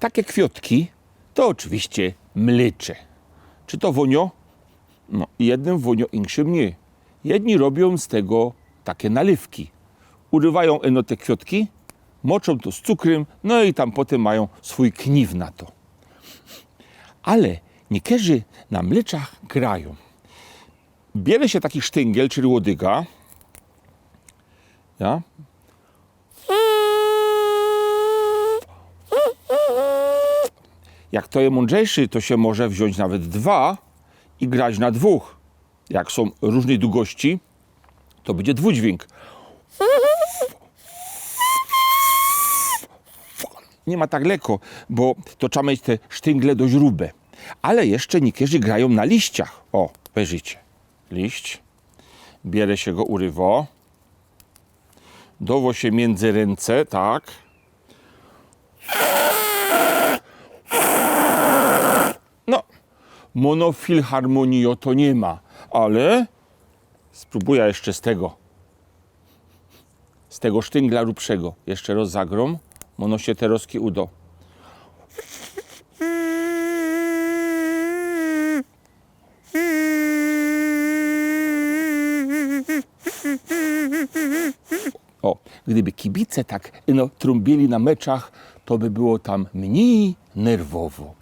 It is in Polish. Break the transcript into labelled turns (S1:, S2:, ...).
S1: takie kwiotki to oczywiście mlycze. Czy to wonio? No, jednym wonio, inszym nie. Jedni robią z tego takie nalewki. Urywają eno te kwiotki, moczą to z cukrem, no i tam potem mają swój kniw na to. Ale niektórzy na mleczach grają. Bierze się taki sztyngiel, czyli łodyga. Ja? Jak to jest mądrzejszy, to się może wziąć nawet dwa i grać na dwóch. Jak są różnej długości, to będzie dwudźwięk. Nie ma tak lekko, bo to trzeba mieć te sztyngle dość grube. Ale jeszcze niektórzy grają na liściach. O, weźcie. Liść. Bierze się go urywo. Dowo się między ręce, tak. No, monofilharmonio to nie ma, ale spróbuję jeszcze z tego. Z tego sztyngla grubszego. Jeszcze raz zagrom. Mono się teroski udo. O, gdyby kibice tak no, trąbili na meczach, to by było tam mniej nerwowo.